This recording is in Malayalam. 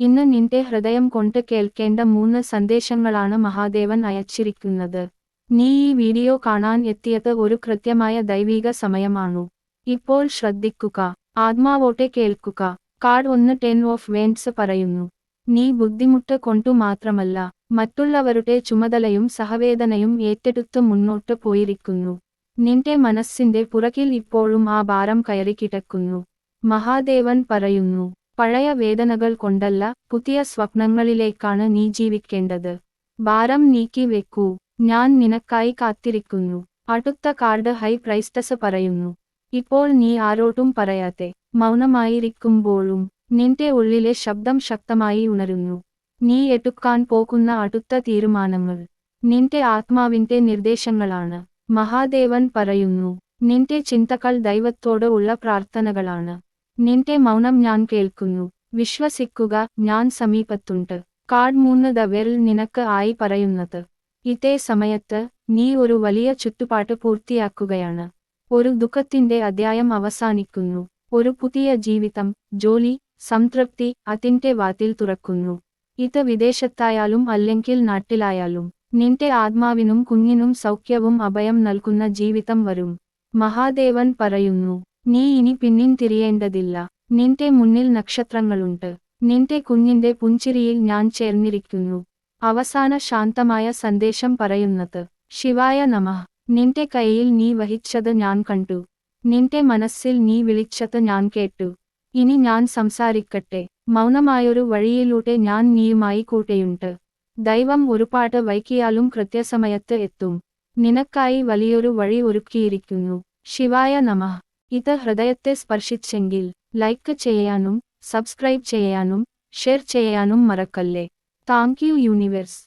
ഇന്ന് നിന്റെ ഹൃദയം കൊണ്ട് കേൾക്കേണ്ട മൂന്ന് സന്ദേശങ്ങളാണ് മഹാദേവൻ അയച്ചിരിക്കുന്നത്. നീ ഈ വീഡിയോ കാണാൻ എത്തിയത് ഒരു കൃത്യമായ ദൈവിക സമയമാണു. ഇപ്പോൾ ശ്രദ്ധിക്കുക ആത്മാവോട്ടെ കേൾക്കുക കാർഡ് ഒന്ന് ടെൻ ഓഫ് വേൻസ് പറയുന്നു. നീ ബുദ്ധിമുട്ട് കൊണ്ടു മാത്രമല്ല മറ്റുള്ളവരുടെ ചുമതലയും സഹവേദനയും ഏറ്റെടുത്ത് മുന്നോട്ട് പോയിരിക്കുന്നു. നിന്റെ മനസ്സിന്റെ പുറകിൽ ഇപ്പോഴും ആ ഭാരം കയറി കിടക്കുന്നു. മഹാദേവൻ പറയുന്നു പഴയ വേദനകൾ കൊണ്ടല്ല പുതിയ സ്വപ്നങ്ങളിലേക്കാണ് നീ ജീവിക്കേണ്ടത്. ഭാരം നീക്കി വെക്കൂ. ഞാൻ നിനക്കായി കാത്തിരിക്കുന്നു. അടുത്ത കാർഡ് ഹൈ പ്രൈസ്റ്റസ് പറയുന്നു. ഇപ്പോൾ നീ ആരോട്ടും പറയാതെ മൗനമായിരിക്കുമ്പോഴും നിന്റെ ഉള്ളിലെ ശബ്ദം ശക്തമായി ഉണരുന്നു. നീ എടുക്കാൻ പോകുന്ന അടുത്ത തീരുമാനങ്ങൾ നിന്റെ ആത്മാവിന്റെ നിർദ്ദേശങ്ങളാണ്. മഹാദേവൻ പറയുന്നു നിന്റെ ചിന്തകൾ ദൈവത്തോട് ഉള്ള പ്രാർത്ഥനകളാണ്. നിന്റെ മൗനം ഞാൻ കേൾക്കുന്നു. വിശ്വസിക്കുക ഞാൻ സമീപത്തുണ്ട്. കാർഡ് മൂന്ന് ദവേറിൽ നിനക്ക് ആയി പറയുന്നത്. ഇതേ സമയത്ത് നീ ഒരു വലിയ ചുറ്റുപാട്ട് പൂർത്തിയാക്കുകയാണ്. ഒരു ദുഃഖത്തിന്റെ അധ്യായം അവസാനിക്കുന്നു. ഒരു പുതിയ ജീവിതം ജോലി സംതൃപ്തി അതിന്റെ വാതിൽ തുറക്കുന്നു. ഇത് വിദേശത്തായാലും അല്ലെങ്കിൽ നാട്ടിലായാലും നിന്റെ ആത്മാവിനും കുഞ്ഞിനും സൗഖ്യവും അഭയം നൽകുന്ന ജീവിതം വരും. മഹാദേവൻ പറയുന്നു നീ ഇനി പിന്നിൻ തിരിയേണ്ടതില്ല. നിന്റെ മുന്നിൽ നക്ഷത്രങ്ങളുണ്ട്. നിന്റെ കുഞ്ഞിന്റെ പുഞ്ചിരിയിൽ ഞാൻ ചേർന്നിരിക്കുന്നു. അവസാന ശാന്തമായ സന്ദേശം പറയുന്നത് ശിവായ നമഃ നിന്റെ കൈയിൽ നീ വഹിച്ചത് ഞാൻ കണ്ടു. നിന്റെ മനസ്സിൽ നീ വിളിച്ചത് ഞാൻ കേട്ടു. ഇനി ഞാൻ സംസാരിക്കട്ടെ. മൗനമായൊരു വഴിയിലൂടെ ഞാൻ നീയുമായി കൂടെയുണ്ട്. ദൈവം ഒരുപാട് വൈകിയാലും കൃത്യസമയത്ത് എത്തും. നിനക്കായി വലിയൊരു വഴി ഒരുക്കിയിരിക്കുന്നു. ശിവായ നമഃ ഇത് ഹൃദയത്തെ സ്പർശിച്ചെങ്കിൽ ലൈക്ക് ചെയ്യാനും സബ്സ്ക്രൈബ് ചെയ്യാനും ഷെയർ ചെയ്യാനും മറക്കല്ലേ താങ്ക് യു യൂണിവേഴ്സ്